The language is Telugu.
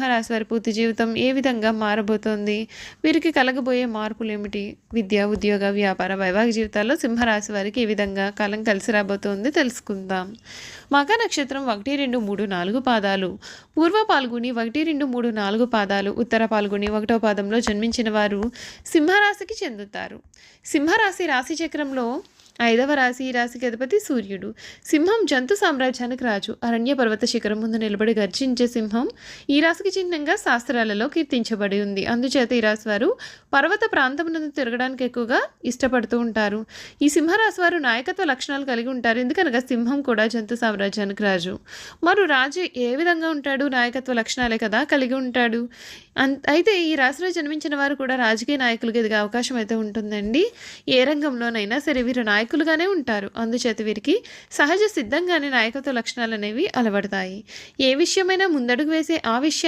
సింహరాశి వారి పూర్తి జీవితం ఏ విధంగా మారబోతోంది? వీరికి కలగబోయే మార్పులు ఏమిటి విద్య ఉద్యోగ వ్యాపార వైవాహిక జీవితాల్లో సింహరాశి వారికి ఏ విధంగా కాలం కలిసి రాబోతోంది తెలుసుకుందాం. మక నక్షత్రం ఒకటి రెండు మూడు నాలుగు పాదాలు. పూర్వ పాల్గొని ఒకటి రెండు మూడు నాలుగు పాదాలు. ఉత్తర పాల్గొని ఒకటో పాదంలో జన్మించిన వారు సింహరాశికి చెందుతారు. సింహరాశి రాశి చక్రంలో ఐదవ రాశి ఈ రాశికి అధిపతి సూర్యుడు. సింహం జంతు సామ్రాజ్యానికి రాజు. అరణ్య పర్వత శిఖరం ముందు నిలబడి గర్జించే సింహం ఈ రాశికి చిహ్నంగా శాస్త్రాలలో కీర్తించబడి ఉంది. అందుచేత ఈ రాశి వారు పర్వత ప్రాంతం నుండి తిరగడానికి ఎక్కువగా ఇష్టపడుతూ ఉంటారు. ఈ సింహరాశి వారు నాయకత్వ లక్షణాలు కలిగి ఉంటారు. ఎందుకనగా సింహం కూడా జంతు సామ్రాజ్యానికి రాజు. మరో రాజు ఏ విధంగా ఉంటాడు? నాయకత్వ లక్షణాలే కదా కలిగి ఉంటాడు. అన్ అయితే ఈ రాశిలో జన్మించిన వారు కూడా రాజకీయ నాయకులుగా ఎదిగే అవకాశం అయితే ఉంటుందండి. ఏ రంగంలోనైనా సరే వీరు నాయకులుగానే ఉంటారు. అందుచేత వీరికి సహజ సిద్ధంగానే నాయకత్వ లక్షణాలు అనేవి అలవడతాయి. ఏ విషయమైనా ముందడుగు వేసే ఆ విషయాన్ని